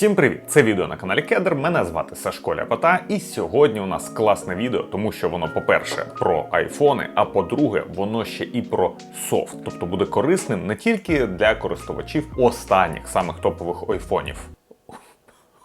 Всім привіт! Це відео на каналі Кедр. Мене звати Сашко Ляпота, і сьогодні у нас класне відео, тому що воно, по-перше, про айфони, а по-друге, воно ще і про софт. Тобто буде корисним не тільки для користувачів останніх самих топових айфонів.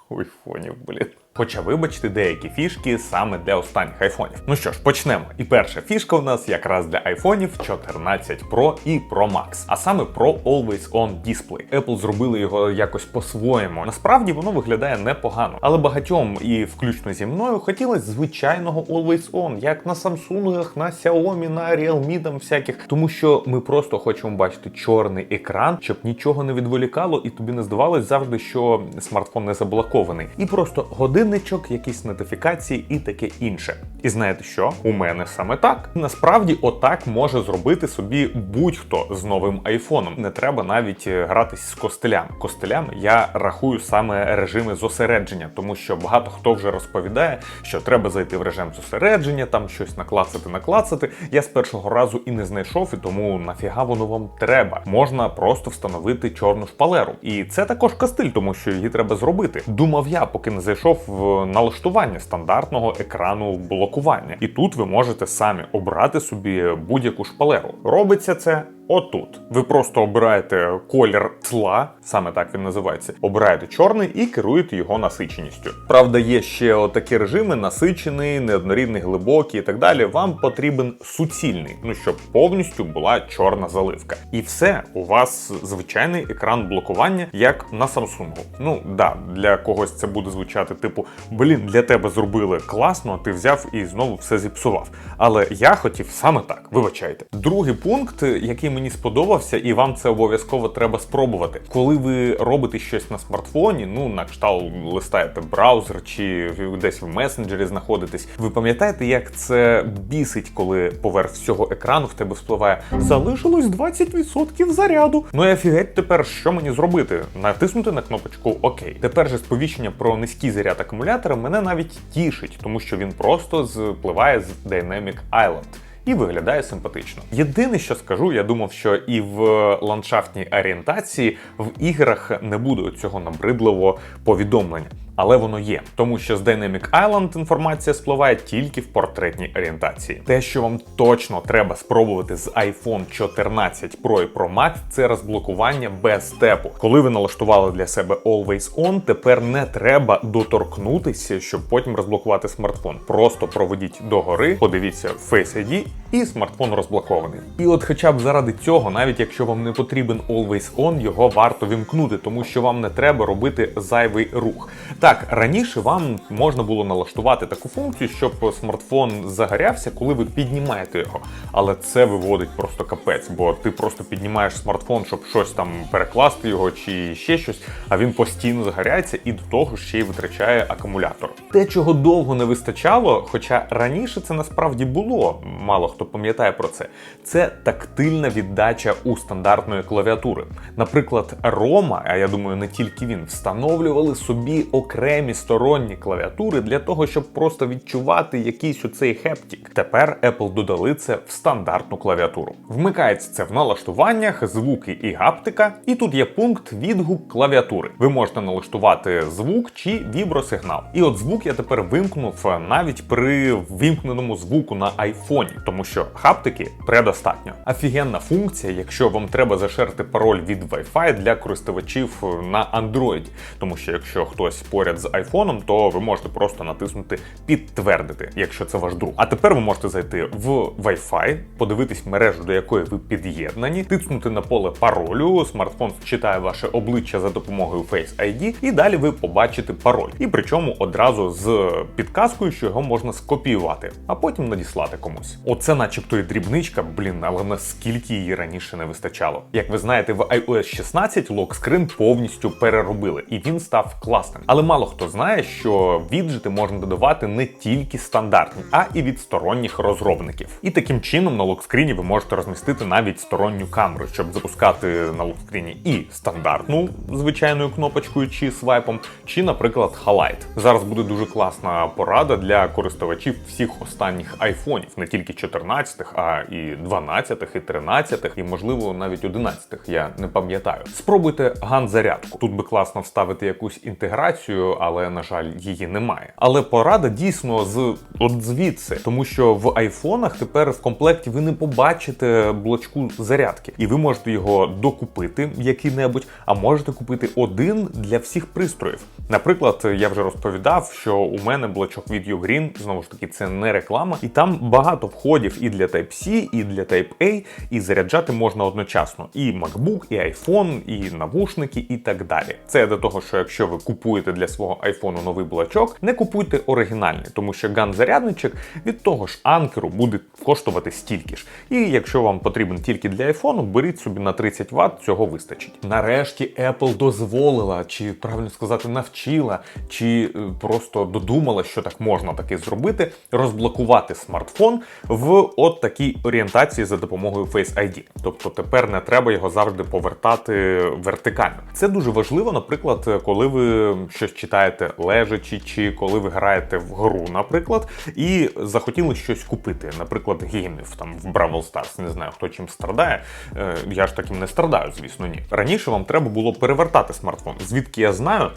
Айфонів, блін. Хоча, вибачте, деякі фішки саме для останніх айфонів. Ну що ж, почнемо. І перша фішка у нас якраз для айфонів 14 Pro і Pro Max, а саме Pro Always On Display. Apple зробили його якось по-своєму. Насправді воно виглядає непогано, але багатьом, і включно зі мною, хотілося звичайного Always On, як на Samsung, на Xiaomi, на Realme там всяких, тому що ми просто хочемо бачити чорний екран, щоб нічого не відволікало, і тобі не здавалось завжди, що смартфон не заблокований. І просто годинничок, якісь нотифікації і таке інше. І знаєте що? У мене саме так. Насправді, отак може зробити собі будь-хто з новим айфоном. Не треба навіть е, гратись з костелями. Костелями я рахую саме режими зосередження, тому що багато хто вже розповідає, що треба зайти в режим зосередження, там щось наклацати, наклацати. Я з першого разу і не знайшов, і тому нафіга воно вам треба. Можна просто встановити чорну шпалеру. І це також костиль, тому що її треба зробити. Думав я, поки не зайшов в налаштування стандартного екрану блокування. І тут ви можете самі обрати собі будь-яку шпалеру. Робиться це. Отут ви просто обираєте колір тла, саме так він називається. Обираєте чорний і керуєте його насиченістю. Правда, є ще отакі режими: насичений, неоднорідний, глибокий і так далі. Вам потрібен суцільний, ну щоб повністю була чорна заливка. І все, у вас звичайний екран блокування, як на Samsung. Ну да, для когось це буде звучати, типу, блін, для тебе зробили класно, ти взяв і знову все зіпсував. Але я хотів саме так. Вибачайте. Другий пункт, який мені сподобався, і вам це обов'язково треба спробувати. Коли ви робите щось на смартфоні, ну на кшталт листаєте браузер чи десь в месенджері знаходитесь. Ви пам'ятаєте, як це бісить, коли поверх всього екрану в тебе вспливає залишилось 20% заряду. Ну і офігеть тепер, що мені зробити? Натиснути на кнопочку ОК. Тепер же сповіщення про низький заряд акумулятора мене навіть тішить, тому що він просто спливає з Dynamic Island і виглядає симпатично. Єдине, що скажу, я думав, що і в ландшафтній орієнтації в іграх не буде цього набридливого повідомлення. Але воно є, тому що з Dynamic Island інформація спливає тільки в портретній орієнтації. Те, що вам точно треба спробувати з iPhone 14 Pro і Pro Max, це розблокування без степу. Коли ви налаштували для себе Always On, тепер не треба доторкнутися, щоб потім розблокувати смартфон. Просто проведіть догори, подивіться Face ID і смартфон розблокований. І от, хоча б заради цього, навіть якщо вам не потрібен Always On, його варто вімкнути, тому що вам не треба робити зайвий рух. Так, раніше вам можна було налаштувати таку функцію, щоб смартфон загорявся, коли ви піднімаєте його. Але це виводить просто капець, бо ти просто піднімаєш смартфон, щоб щось там перекласти його чи ще щось, а він постійно загоряється і до того ще й витрачає акумулятор. Те, чого довго не вистачало, хоча раніше це насправді було, мало хто пам'ятає про це. Це тактильна віддача у стандартної клавіатури. Наприклад, Рома, а я думаю, не тільки він, встановлювали собі окремі сторонні клавіатури для того, щоб просто відчувати якийсь оцей хептік. Тепер Apple додали це в стандартну клавіатуру. Вмикається це в налаштуваннях, звуки і гаптика, і тут є пункт відгук клавіатури. Ви можете налаштувати звук чи вібросигнал. І от звук я тепер вимкнув навіть при вимкненому звуку на айфоні, тому що хаптики предостатньо. Офігенна функція, якщо вам треба зашерити пароль від Wi-Fi для користувачів на Android, тому що якщо хтось поряд з айфоном, то ви можете просто натиснути підтвердити, якщо це ваш друг. А тепер ви можете зайти в Wi-Fi, подивитись мережу, до якої ви під'єднані, тиснути на поле паролю. Смартфон читає ваше обличчя за допомогою Face ID, і далі ви побачите пароль. І причому одразу з підказкою, що його можна скопіювати, а потім надіслати комусь. Оце, начебто, і дрібничка, блін, але наскільки її раніше не вистачало. Як ви знаєте, в iOS 16 локскрин повністю переробили, і він став класним. Але мало хто знає, що віджити можна додавати не тільки стандартні, а і від сторонніх розробників. І таким чином на локскріні ви можете розмістити навіть сторонню камеру, щоб запускати на локскріні і стандартну звичайною кнопочкою чи свайпом, чи, наприклад, Highlight. Зараз буде дуже класна порада для користувачів всіх останніх айфонів, не тільки 14-х, а і 12-х, і 13-х, і можливо навіть 11-х, Я не пам'ятаю. Спробуйте ган-зарядку. Тут би класно вставити якусь інтеграцію, але на жаль, її немає. Але порада дійсно з от звідси, тому що в айфонах тепер в комплекті ви не побачите блочку зарядки, і ви можете його докупити який-небудь, а можете купити один для всіх пристроїв. Наприклад, я вже розповідав, що у мене блочок від Ugreen, знову ж таки, це не реклама, і там багато входів і для Type-C, і для Type-A, і заряджати можна одночасно і MacBook, і iPhone, і навушники, і так далі. Це до того, що якщо ви купуєте для свого айфону новий блочок, не купуйте оригінальний, тому що ган-зарядничок від того ж анкеру буде коштувати стільки ж. І якщо вам потрібен тільки для айфону, беріть собі на 30 Вт, цього вистачить. Нарешті Apple дозволила, чи правильно сказати, навчила, чи е, просто додумала, що так можна таки зробити, розблокувати смартфон в от такій орієнтації за допомогою Face ID. Тобто тепер не треба його завжди повертати вертикально. Це дуже важливо, наприклад, коли ви щось читаєте лежачи, чи коли ви граєте в гру, наприклад, і захотіли щось купити, наприклад, геймів там в Бравл Stars. Не знаю, хто чим страдає. Е, Я ж таким не страдаю, звісно, ні. Раніше вам треба було перевертати смартфон. Звідки я знаю?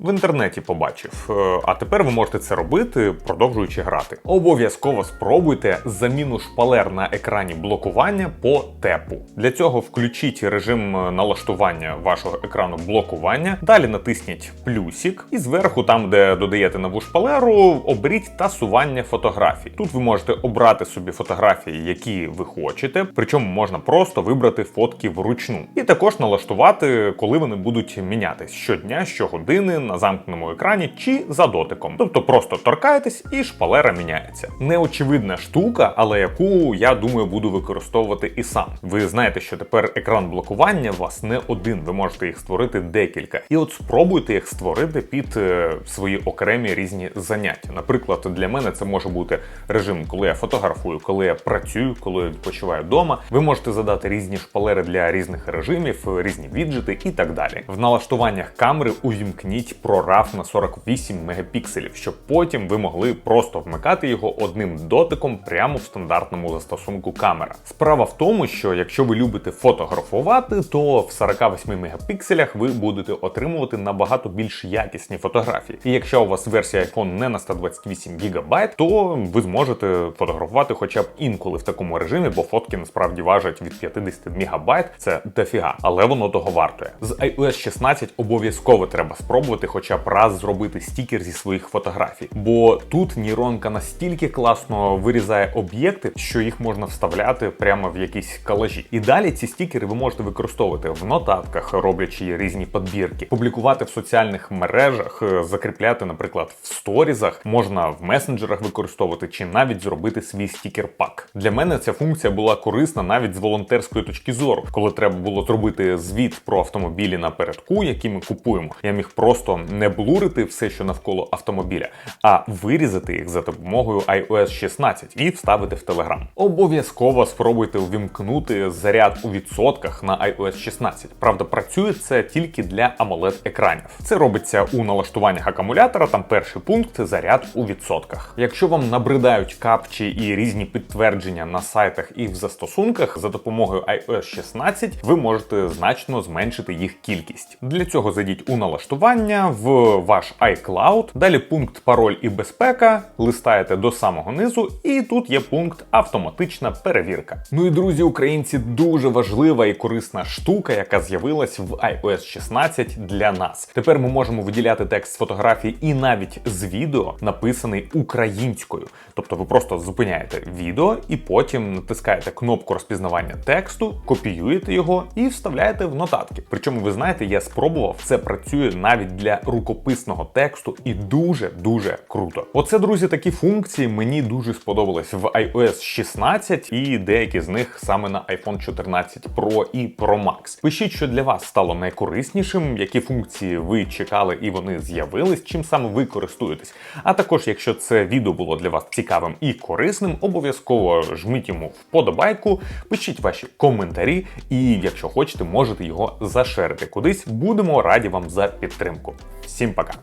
В інтернеті побачив, Е, а тепер ви можете це робити, продовжуючи грати. Обов'язково спробуйте заміну шпалер на екрані блокування по тепу. Для цього включіть режим е, налаштування вашого екрану блокування. Далі натисніть плюсик, і зверху, там де додаєте нову шпалеру, оберіть тасування фотографій. Тут ви можете обрати собі фотографії, які ви хочете, причому можна просто вибрати фотки вручну, і також налаштувати, коли вони будуть мінятись щодня, щогодини на замкненому екрані чи за дотиком. Тобто просто торкаєтесь і шпалера міняється. Неочевидна штука, але яку я думаю буду використовувати і сам. Ви знаєте, що тепер екран блокування у вас не один, ви можете їх створити декілька. І от спробуйте їх створити під е, свої окремі різні заняття. Наприклад, для мене це може бути режим, коли я фотографую, коли я працюю, коли я відпочиваю вдома. Ви можете задати різні шпалери для різних режимів, різні віджити і так далі. В налаштуваннях камери увімкніть прорав на 48 мегапікселів, щоб потім ви могли просто вмикати його одним дотиком прямо в стандартному застосунку камера. Справа в тому, що якщо ви любите фотографувати, то в 48 мегапікселях ви будете отримувати набагато більш якісні фотографії. І якщо у вас версія iPhone не на 128 ГБ, то ви зможете фотографувати хоча б інколи в такому режимі, бо фотки насправді важать від 50 МБ, це дофіга, але воно того вартує. З iOS 16 обов'язково треба спробувати хоча б раз зробити стікер зі своїх фотографій. Бо тут нейронка настільки класно вирізає об'єкти, що їх можна вставляти прямо в якісь калажі. І далі ці стікери ви можете використовувати в нотатках, роблячи різні подбірки, публікувати в соціальних мережах, е, закріпляти, наприклад, в сторізах, можна в месенджерах використовувати, чи навіть зробити свій стікер-пак. Для мене ця функція була корисна навіть з волонтерської точки зору, коли треба було зробити звіт про автомобілі напередку, які ми купуємо. Я міг просто не блурити все, що навколо автомобіля, а вирізати їх за допомогою iOS 16 і вставити в Telegram. Обов'язково спробуйте увімкнути заряд у відсотках на iOS 16. Правда, працює це тільки для amoled екранів. Це робиться у налаштуваннях акумулятора. Там перший пункт заряд у відсотках. Якщо вам набридають капчі і різні підтвердження на сайтах і в застосунках, за допомогою iOS 16 ви можете значно зменшити їх кількість. Для цього зайдіть у налаштування в ваш iCloud, далі пункт пароль і безпека, листаєте до самого низу, і тут є пункт автоматична перевірка. Ну і друзі, українці, дуже важлива і корисна штука, яка з'явилась в iOS 16 для нас. Тепер ми можемо виділяти текст з фотографії і навіть з відео, написаний українською. Тобто ви просто зупиняєте відео і потім натискаєте кнопку розпізнавання тексту, копіюєте його і вставляєте в нотатки. Причому ви знаєте, я спробував, це працює навіть для для рукописного тексту і дуже дуже круто. Оце, друзі, такі функції мені дуже сподобались в iOS 16 і деякі з них саме на iPhone 14 Pro і Pro Max. Пишіть, що для вас стало найкориснішим, які функції ви чекали і вони з'явились, чим саме ви користуєтесь. А також, якщо це відео було для вас цікавим і корисним, обов'язково жміть йому вподобайку, пишіть ваші коментарі, і якщо хочете, можете його зашерити кудись. Будемо раді вам за підтримку. Всім пока!